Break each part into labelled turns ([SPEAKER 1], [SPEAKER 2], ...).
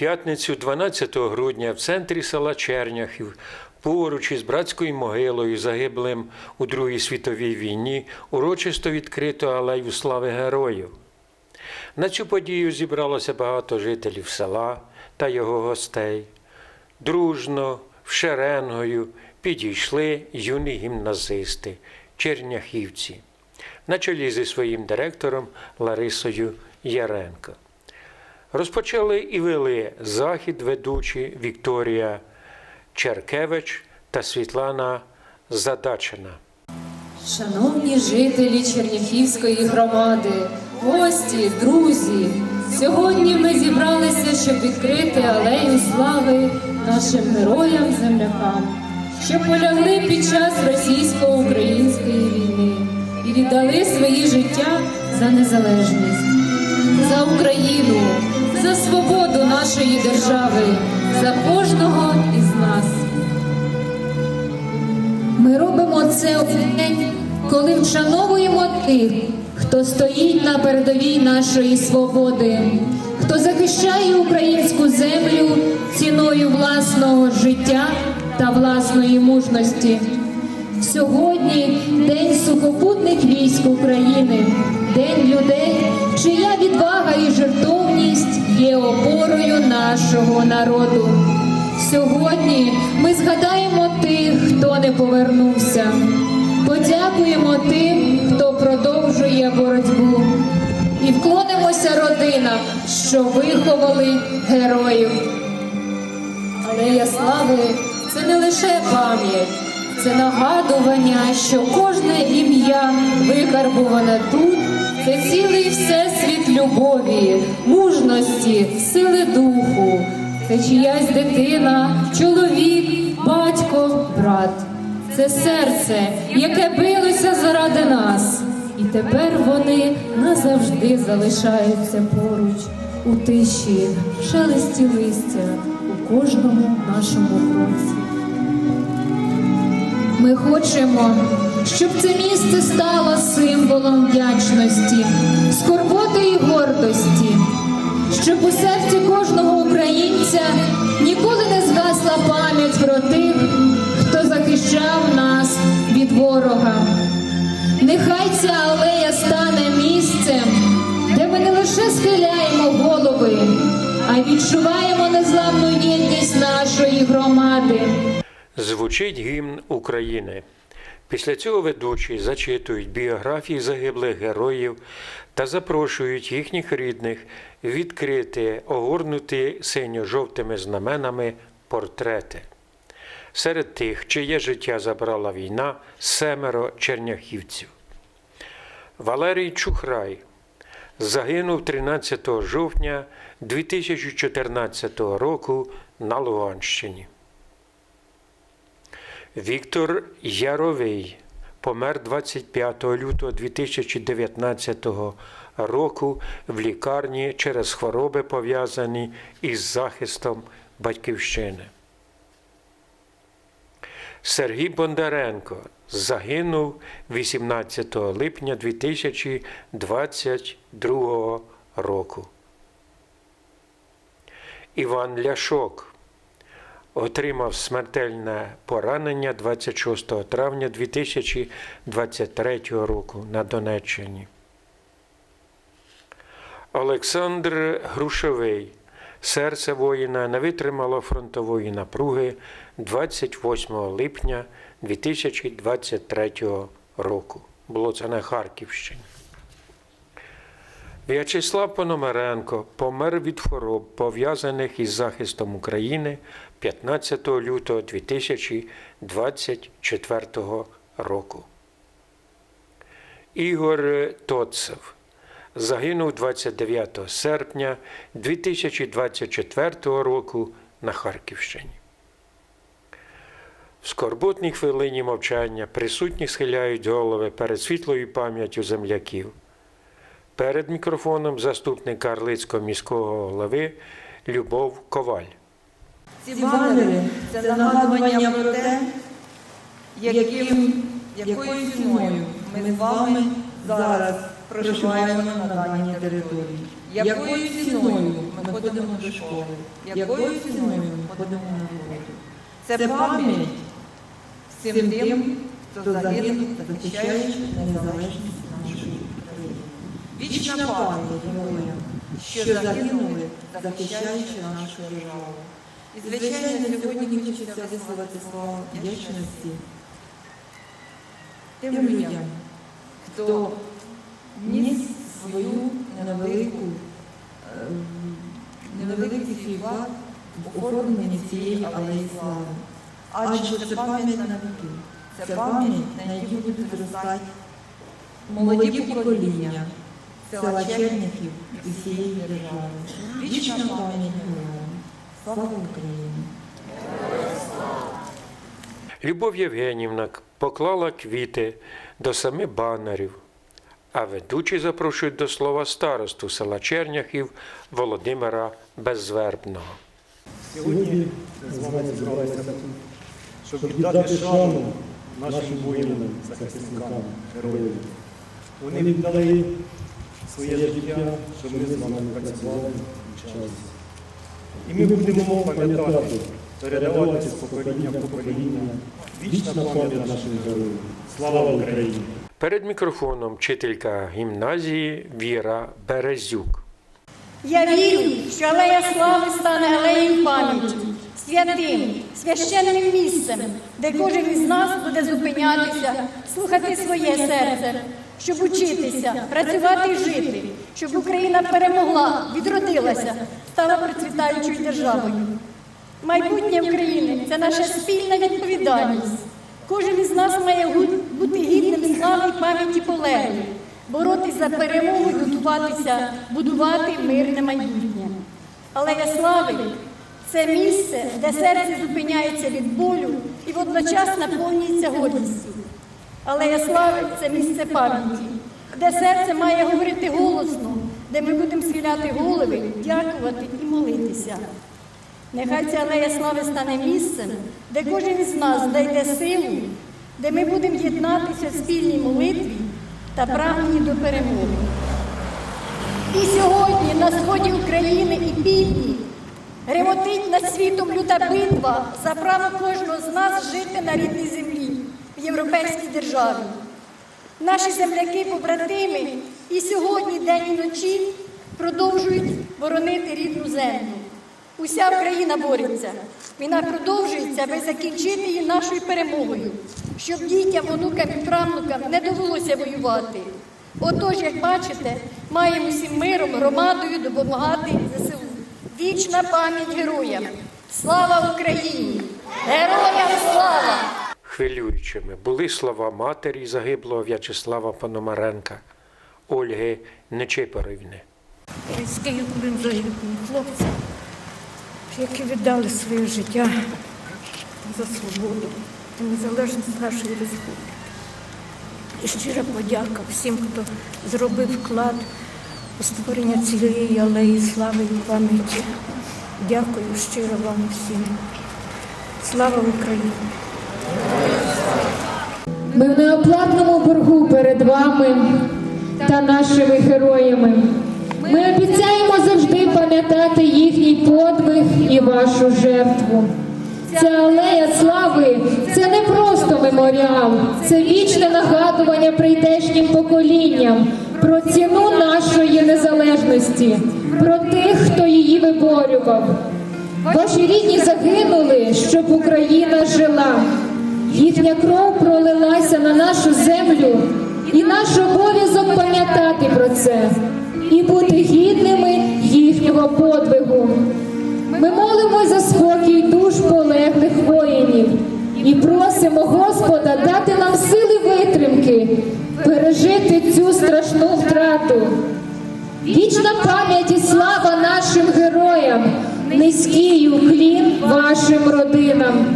[SPEAKER 1] П'ятницю, 12 грудня, в центрі села Черняхів, поруч із братською могилою, загиблим у Другій світовій війні, урочисто відкрито алею слави героїв. На цю подію зібралося багато жителів села та його гостей. Дружно, вшеренгою підійшли юні гімназисти, черняхівці, на чолі зі своїм директором Ларисою Яренко. Розпочали і вели захід ведучі Вікторія Черкевич та Світлана Задачина.
[SPEAKER 2] Шановні жителі Черняхівської громади, гості, друзі, сьогодні ми зібралися, щоб відкрити алею слави нашим героям-землякам, що полягли під час російсько-української війни і віддали свої життя за незалежність, за Україну, за свободу нашої держави, за кожного із нас. Ми робимо це у день, коли вшановуємо тих, хто стоїть на передовій нашої свободи, хто захищає українську землю ціною власного життя та власної мужності. Сьогодні День сухопутних військ України, День людей, чия відвага і жертовність є опорою нашого народу. Сьогодні ми згадаємо тих, хто не повернувся. Подякуємо тим, хто продовжує боротьбу. І вклонимося родинам, що виховали героїв. Алея слави це не лише пам'ять, це нагадування, що кожне ім'я викарбуване тут. Це цілий всесвіт любові, мужності, сили духу. Це чиясь дитина, чоловік, батько, брат. Це серце, яке билося заради нас. І тепер вони назавжди залишаються поруч, у тиші, шелесті листя, у кожному нашому кроці. Ми хочемо, щоб це місце стало символом вдячності, скорботи і гордості, щоб у серці кожного українця ніколи не згасла пам'ять про тих, хто захищав нас від ворога. Нехай ця алея стане місцем, де ми не лише схиляємо голови, а й відчуваємо незламну єдність.
[SPEAKER 1] Звучить гімн України. Після цього ведучі зачитують біографії загиблих героїв та запрошують їхніх рідних відкрити огорнуті синьо-жовтими знаменами портрети. Серед тих, чиє життя забрала війна, семеро черняхівців. Валерій Чухрай загинув 13 жовтня 2014 року на Луганщині. Віктор Яровий помер 25 лютого 2019 року в лікарні через хвороби, пов'язані із захистом батьківщини. Сергій Бондаренко загинув 18 липня 2022 року. Іван Ляшок отримав смертельне поранення 26 травня 2023 року на Донеччині. Олександр Грушовий. Серце воїна не витримало фронтової напруги 28 липня 2023 року. Було це на Харківщині. В'ячеслав Пономаренко помер від хвороб, пов'язаних із захистом України 15 лютого 2024 року. Ігор Тоцев загинув 29 серпня 2024 року на Харківщині. В скорботній хвилині мовчання присутні схиляють голови перед світлою пам'яттю земляків. Перед мікрофоном заступник Карлицького міського голови Любов Коваль.
[SPEAKER 3] Ці банери це нагадування про те, яким, якою ціною ми з вами зараз проживаємо на даній території. Якою ціною ми ходимо до школи? Якою ціною ми ходимо на роботу? Це пам'ять всім тим, хто загинув, захищаючи незалежність. Вічна пам'ять героям, що загинули, захищаючи нашу державу. І, звичайно, сьогодні хочеться висловити слова вдячності тим людям, хто вніс свою невелику, ем, невеликий свій вклад в оформлення цієї алеї слави. Адже це пам'ять на віки, це пам'ять, на якій будуть зростати молоді покоління села Черняхів і всієї держави. Вічна пам'ять героям. Слава Україні!
[SPEAKER 1] Любов Євгенівна поклала квіти до семи банерів, а ведучі запрошують до слова старосту села Черняхів Володимира Беззвербного.
[SPEAKER 4] Сьогодні ми з вами зібралися тут, щоб віддати шану нашим воїнам, захисникам, героям. Вони віддали своє життя, що ми з вами працювали і. І ми будемо пам'ятати, передавати з покоління в покоління вічна пам'ять нашим героям. Слава Україні!
[SPEAKER 1] Перед мікрофоном вчителька гімназії Віра Березюк.
[SPEAKER 5] Я вірю, що алея слави стане алеєю пам'яті, святим, священним місцем, де кожен із нас буде зупинятися, слухати своє серце, щоб учитися, працювати і жити, щоб Україна перемогла, відродилася, стала процвітаючою державою. Майбутнє України це наша спільна відповідальність. Кожен із нас має бути гідним слави і пам'яті полеглих, боротись за перемогу готуватися будувати мирне майбутнє. Алея слави це місце, де серце зупиняється від болю і водночас наповнюється гордістю. Алея слави це місце пам'яті, де серце має говорити голосно, де ми будемо схиляти голови, дякувати і молитися. Нехай ця алея слави стане місцем, де кожен із нас знайде силу, де ми будемо єднатися в спільній молитві та прагненні до перемоги. І сьогодні на сході України і півдні гремотить над світом люта битва за право кожного з нас жити на рідній землі в європейській державі. Наші земляки-побратими і сьогодні, день і ночі, продовжують боронити рідну землю. Уся Україна бореться. Війна продовжується, аби закінчити її нашою перемогою, щоб дітям, онукам і правнукам не довелося воювати. Отож, як бачите, маємо всім миром, громадою допомагати ЗСУ. Вічна пам'ять героям! Слава Україні! Героям слава!
[SPEAKER 1] Хвилюючими були слова матері загиблого В'ячеслава Пономаренка Ольги Нечипорівни.
[SPEAKER 6] з Київським загиблим хлопцям, які віддали своє життя за свободу і незалежність нашої республіки. І щира подяка всім, хто зробив вклад у створення цієї алеї слави і пам'яті. Дякую щиро вам всім. Слава Україні!
[SPEAKER 2] Ми в неоплатному боргу перед вами та нашими героями. Ми обіцяємо завжди пам'ятати їхній подвиг і вашу жертву. Ця алея слави це не просто меморіал, це вічне нагадування прийдешнім поколінням про ціну нашої незалежності, про тих, хто її виборював. Ваші рідні загинули, щоб Україна жила. Їхня кров пролилася на нашу землю, і наш обов'язок пам'ятати про це і бути гідними їхнього подвигу. Ми молимось за спокій душ полеглих воїнів і просимо Господа дати нам сили витримки, пережити цю страшну втрату. Вічна пам'ять і слава нашим героям, низький уклін вашим родинам.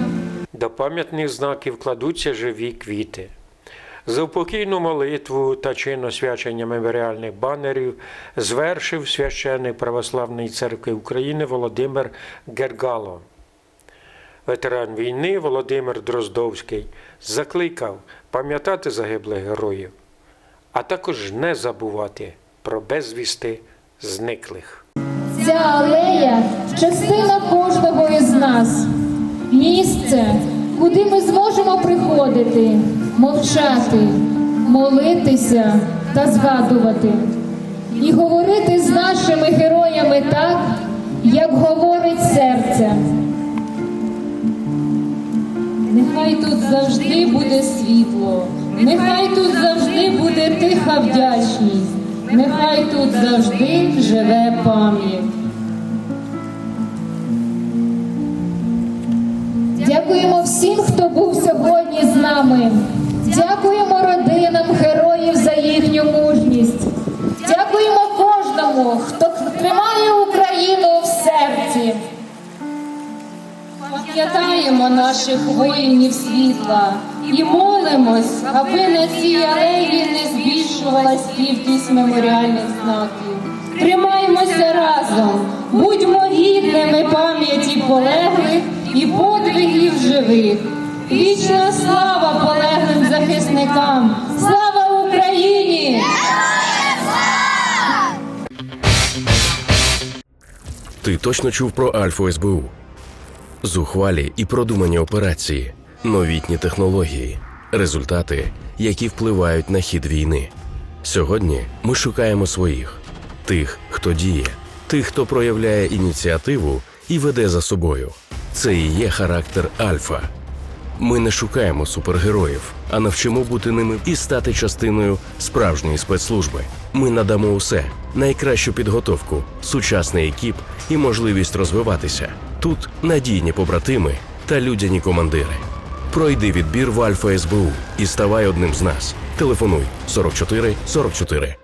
[SPEAKER 1] До пам'ятних знаків кладуться живі квіти. За упокійну молитву та чин освячення меморіальних банерів звершив священник Православної церкви України Володимир Гергало. Ветеран війни Володимир Дроздовський закликав пам'ятати загиблих героїв, а також не забувати про безвісти зниклих.
[SPEAKER 2] Ця алея частина кожного із нас. Місце, куди ми зможемо приходити, мовчати, молитися та згадувати. І говорити з нашими героями так, як говорить серце. Нехай тут завжди буде світло, нехай тут завжди буде тиха вдячність, нехай тут завжди живе пам'ять. Дякуємо всім, хто був сьогодні з нами. Дякуємо родинам героїв за їхню мужність. Дякуємо кожному, хто тримає Україну в серці. Пам'ятаємо наших воїнів світла і молимось, аби на цій алеї не збільшувалась кількість меморіальних знаків. Тримаймося разом, будьмо гідними пам'яті полеглих і подвигів живих. Вічна слава полеглим захисникам! Слава Україні!
[SPEAKER 7] Ти точно чув про Альфу СБУ? Зухвалі і продумані операції, новітні технології, результати, які впливають на хід війни. Сьогодні ми шукаємо своїх тих, хто діє, тих, хто проявляє ініціативу і веде за собою. Це і є характер Альфа. Ми не шукаємо супергероїв, а навчимо бути ними і стати частиною справжньої спецслужби. Ми надамо усе найкращу підготовку, сучасний екіп і можливість розвиватися. Тут надійні побратими та людяні командири. Пройди відбір в Альфа СБУ і ставай одним з нас. Телефонуй 44 44.